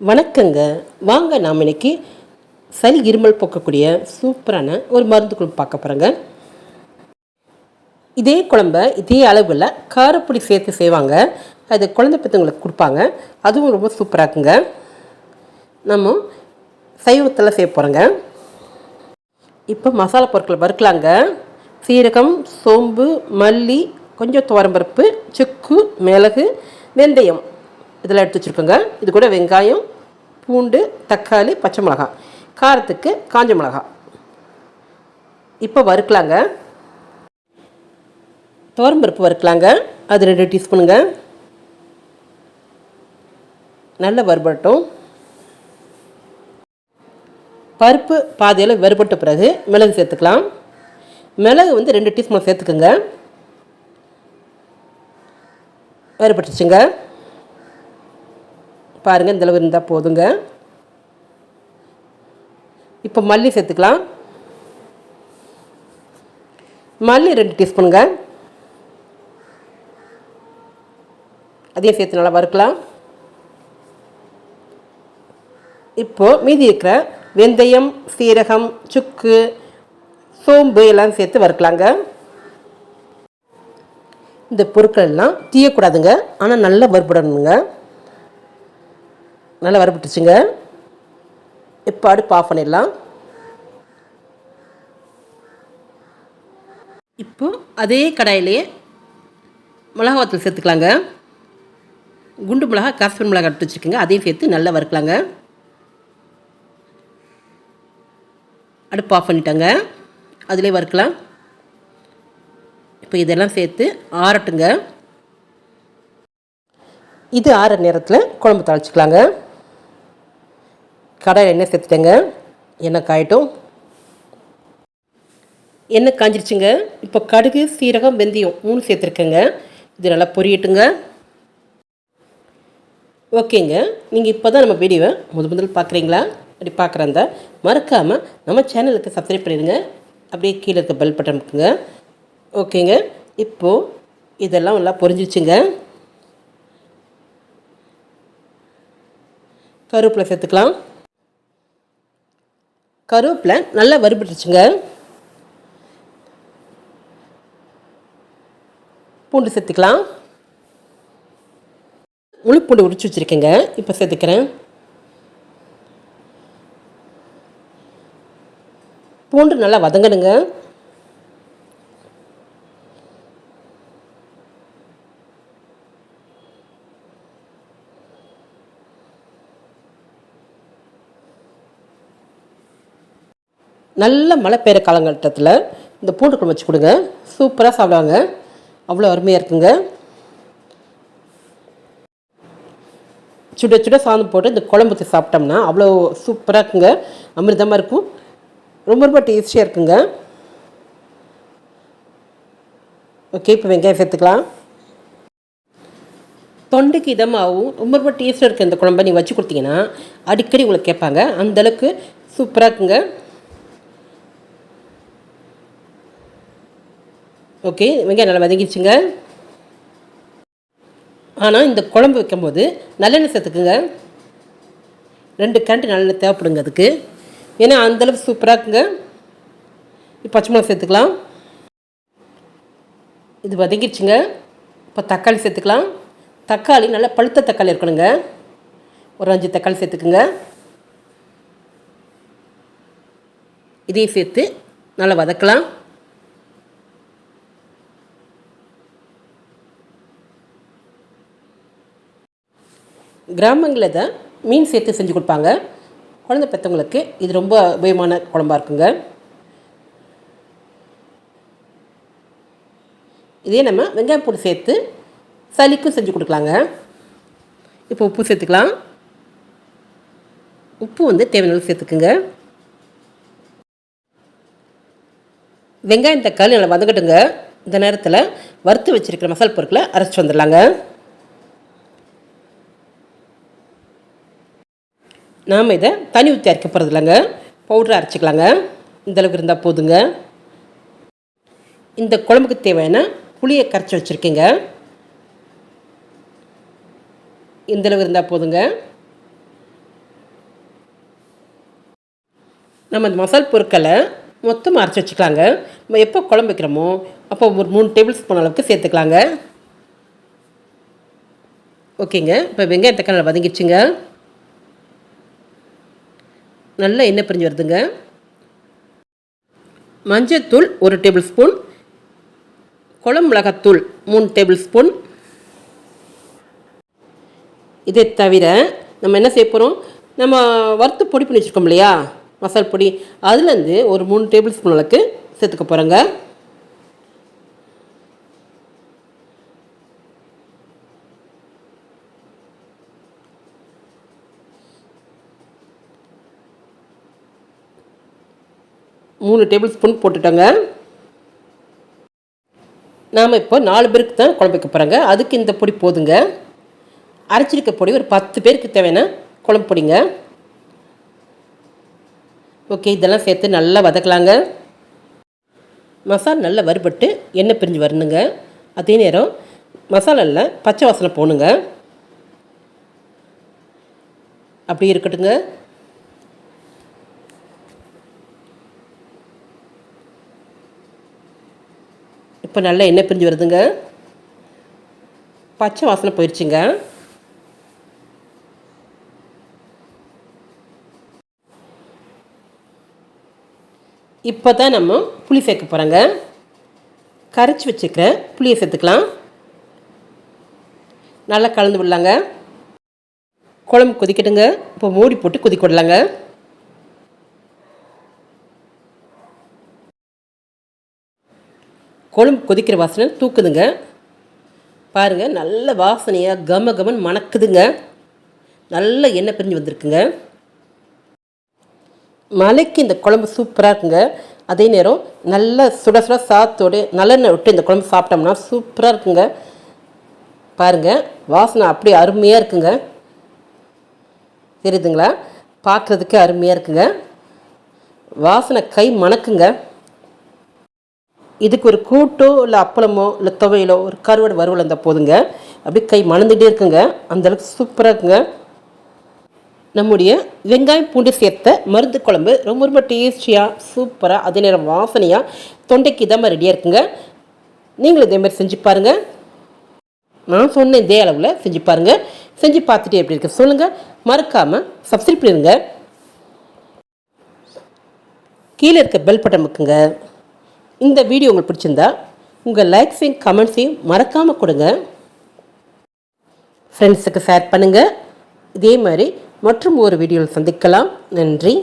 வணக்கங்க. வாங்க நாம் இன்னைக்கு சளி இருமல் போக்கக்கூடிய சூப்பரான ஒரு மருந்து குழம்பு பார்க்க போகிறோங்க இதே குழம்ப இதே அளவில் காரப்பொடி சேர்த்து செய்வாங்க. அது குழந்தை பெற்றவங்களுக்கு கொடுப்பாங்க. அதுவும் ரொம்ப சூப்பராக இருக்குங்க. நம்ம சைவத்தில் செய்ய போகிறோங்க இப்போ மசாலா பொருட்கள் வறுக்கலாங்க. சீரகம் சோம்பு மல்லி கொஞ்சம் துவரம்பருப்பு சுக்கு மிளகு வெந்தயம். இதெல்லாம் எடுத்து வச்சுருக்கோங்க. இது கூட வெங்காயம் பூண்டு தக்காளி பச்சை மிளகாய் காரத்துக்கு காஞ்ச மிளகாய் இப்போ வறுக்கலாங்க. துவரம்பருப்பு வறுக்கலாங்க. அது ரெண்டு டீஸ்பூனுங்க. நல்ல வறுபட்டும் பருப்பு பாதியில் வறுபட்ட பிறகு மிளகு சேர்த்துக்கலாம். மிளகு வந்து ரெண்டு டீஸ்பூன் சேர்த்துக்குங்க. வறுபட்டுச்சுங்க. பாருங்கள் இந்தளவு இருந்தால் போதுங்க. இப்போ மல்லி சேர்த்துக்கலாம். மல்லி ரெண்டு டீஸ்பூனுங்க. அதையும் சேர்த்து நல்லா வறுக்கலாம். இப்போது மீதி இருக்கிற வெந்தயம் சீரகம் சுக்கு சோம்பு எல்லாம் சேர்த்து வறுக்கலாங்க. இந்த பொருட்கள் எல்லாம் தீயக்கூடாதுங்க. ஆனால் நல்லா வறுபடணுங்க. நல்லா வறுபட்டுச்சுங்க இப்போ அடுப்பு ஆஃப் பண்ணிடலாம். இப்போ அதே கடாயிலேயே மிளகாத்தூள் சேர்த்துக்கலாங்க. குண்டு மிளகா காஷ்மீர் மிளகா எடுத்து வச்சுருக்கோங்க. அதையும் சேர்த்து நல்லா வறுக்கலாங்க. அடுப்பு ஆஃப் பண்ணிட்டாங்க. அதிலே வறுக்கலாம். இப்போ இதெல்லாம் சேர்த்து ஆறட்டுங்க. இது ஆற நேரத்தில் குழம்பு தாளிச்சிக்கலாங்க. கடாயில் எண்ணெய் சேர்த்துட்டேங்க. எண்ணெய் காயட்டும். எண்ணெய் காஞ்சிருச்சுங்க. இப்போ கடுகு சீரகம் வெந்தயம் மூணு சேர்த்துருக்கேங்க. இது நல்லா பொரியட்டுங்க. ஓகேங்க. நீங்கள் இப்போ தான் நம்ம வீடியோவை முதல் முதல் பார்க்குறீங்களா அப்படி பார்க்குறந்த மறக்காமல் நம்ம சேனலுக்கு சப்ஸ்கிரைப் பண்ணிடுங்க. அப்படியே கீழே இருக்க பெல் பட்டன் இருக்குங்க. ஓகேங்க. இப்போது இதெல்லாம் நல்லா பொரிஞ்சிச்சுங்க கருவேப்பிலை சேர்த்துக்கலாம். கருவேப்பிலை நல்லா வறுபட்டுருச்சுங்க. பூண்டு சேர்த்துக்கலாம். முழு பூண்டு உரிச்சு வச்சுருக்கேங்க. இப்போ சேர்த்துக்கிறேன். பூண்டு நல்லா வதங்கணுங்க. நல்ல மழை பெய்கிற காலகட்டத்தில் இந்த பூண்டு குழம்பு வச்சு கொடுங்க. சூப்பராக சாப்பிடுவாங்க. அவ்வளோ அருமையாக இருக்குங்க. சுட சுட சாதம் போட்டு இந்த குழம்பு வச்சு சாப்பிட்டோம்னா அவ்வளோ சூப்பராக இருக்குங்க. அமிர்தமாக இருக்கும். ரொம்ப ரொம்ப டேஸ்டியாக இருக்குங்க. ஓகே இப்போ வெங்காயம் சேர்த்துக்கலாம். தொண்டைக்கு இதமாகவும் ரொம்ப ரொம்ப டேஸ்ட்டாக இருக்குது இந்த குழம்பை நீங்கள் வச்சு கொடுத்தீங்கன்னா அடிக்கடி உங்களுக்கு கேட்பாங்க. அந்தளவுக்கு சூப்பராக இருக்குங்க. ஓகே வெங்காயம் நல்லா வதங்கிடுச்சுங்க. ஆனால் இந்த குழம்பு வைக்கும்போது நல்லெண்ணெய் சேர்த்துக்குங்க. ரெண்டு கேண்டு நல்லெண்ணெய் தேவைப்படுங்க அதுக்கு. ஏன்னா அந்தளவு சூப்பராக இருக்குங்க. பச்சை மிளகா சேர்த்துக்கலாம். இது வதங்கிடுச்சுங்க. இப்போ தக்காளி சேர்த்துக்கலாம். தக்காளி நல்லா பழுத்த தக்காளி இருக்கணுங்க. ஒரு அஞ்சு தக்காளி சேர்த்துக்குங்க. இதையும் சேர்த்து நல்லா வதக்கலாம். கிராமங்களில் தான் மீன் சேர்த்து செஞ்சு கொடுப்பாங்க. குழந்தை பெற்றவங்களுக்கு இது ரொம்ப உபயோகமான குழம்பா இருக்குங்க. இதே நம்ம வெங்காயம் பூண்டு சேர்த்து சளிக்கும் செஞ்சு கொடுக்கலாங்க. இப்போ உப்பு சேர்த்துக்கலாம். உப்பு வந்து தேவையான சேர்த்துக்குங்க. வெங்காயம் தக்காளி நல்லா வதங்கட்டுங்க. இந்த நேரத்தில் வறுத்து வச்சுருக்கிற மசால் பொருட்களை அரைச்சிட்டு வந்துடலாங்க. நாம் இதை தனி ஊற்றி அரைக்க போகிறது இல்லைங்க பவுடரை அரைச்சிக்கலாங்க. இந்தளவுக்கு இருந்தால் போதுங்க. இந்த குழம்புக்கு தேவையான புளியை கரைச்சி வச்சுருக்கேங்க. இந்தளவு இருந்தால் போதுங்க. நம்ம இந்த மசால் பொருட்களை மொத்தமாக அரைச்சி வச்சுக்கலாங்க. நம்ம எப்போ குழம்பு வைக்கிறோமோ அப்போ ஒரு மூணு டேபிள் ஸ்பூன் அளவுக்கு சேர்த்துக்கலாங்க. ஓகேங்க. இப்போ வெங்காயத்தை தக்காளி வதங்கிடுச்சுங்க. நல்லா எண்ணெய் பிரிஞ்சு வருதுங்க. மஞ்சத்தூள் ஒரு டேபிள் ஸ்பூன் குளம் மிளகாத்தூள் மூணு டேபிள் ஸ்பூன் இதை தவிர நம்ம என்ன செய்ய போகிறோம் நம்ம வறுத்து பொடி பண்ணி வச்சுருக்கோம் இல்லையா? மசால் பொடி. அதுலேருந்து ஒரு மூணு டேபிள் ஸ்பூன் அளவுக்கு சேர்த்துக்க போகிறோங்க மூணு டேபிள் ஸ்பூன் போட்டுட்டோங்க. நாம் இப்போ நாலு பேருக்கு தான் குழம்பு வைக்க போகிறோங்க அதுக்கு இந்த பொடி போதுங்க. அரைச்சிருக்க பொடி ஒரு பத்து பேருக்கு தேவையான குழம்பு பொடிங்க. ஓகே இதெல்லாம் சேர்த்து நல்லா வதக்கலாங்க. மசாலா நல்லா வறுபட்டு எண்ணெய் பிரிஞ்சு வரணுங்க. அதே நேரம் மசாலாவில் பச்சை வாசனை போகணுங்க. அப்படி இருக்கட்டுங்க. இப்போ நல்லா எண்ணெய் பிரிஞ்சு வருதுங்க. பச்சை வாசனை போயிடுச்சுங்க இப்போ தான் நம்ம புளி சேர்க்க போகிறோங்க கரைச்சி வச்சுக்கிற புளியை சேர்த்துக்கலாம். நல்லா கலந்து விடலாங்க. குழம்பு கொதிக்கட்டுங்க. இப்போ மூடி போட்டு கொதிக்க விடலாங்க. குழம்பு கொதிக்கிற வாசனை தூக்குதுங்க. பாருங்கள் நல்ல வாசனையாக கம கமன் மணக்குதுங்க. நல்ல எண்ணெய் பிரிஞ்சு வந்திருக்குங்க. மலைக்கு இந்த குழம்பு சூப்பராக இருக்குங்க. அதே நேரம் நல்ல சுட சுட சாத்தோடு நல்லெண்ணெய் விட்டு இந்த குழம்பு சாப்பிட்டோம்னா சூப்பராக இருக்குங்க. பாருங்கள் வாசனை அப்படியே அருமையாக இருக்குங்க. தெரியுதுங்களா? பார்க்குறதுக்கு அருமையாக இருக்குங்க. வாசனை கை மணக்குங்க. இதுக்கு ஒரு கூட்டோ இல்லை அப்பளமோ இல்லை துவையலோ ஒரு கருவாடு வறுவல் இருந்தால் போதுங்க. அப்படியே கை மணந்துகிட்டே இருக்குங்க. அந்தளவுக்கு சூப்பராக இருக்குங்க. நம்முடைய வெங்காயம் பூண்டு சேர்த்த மருந்து குழம்பு ரொம்ப ரொம்ப டேஸ்டியாக சூப்பராக அதே நேரம் வாசனையாக தொண்டைக்கு இதமாக ரெடியாக இருக்குங்க. நீங்களும் இதே மாதிரி செஞ்சு பாருங்கள் நான் சொன்ன இதே அளவில் செஞ்சு பாருங்கள் செஞ்சு பார்த்துட்டு எப்படி இருக்கு சொல்லுங்கள் மறக்காமல் சப்ஸ்கிரைப் பண்ணிடுங்க. கீழே இருக்க பெல் பட்டன் முக்குங்க. இந்த வீடியோ உங்களுக்கு பிடிச்சிருந்தா உங்கள் லைக்ஸையும் கமெண்ட்ஸையும் மறக்காமல் கொடுங்க. ஃப்ரெண்ட்ஸுக்கு ஷேர் பண்ணுங்கள் இதே மாதிரி மற்றும் ஒரு வீடியோவில் சந்திக்கலாம். நன்றி.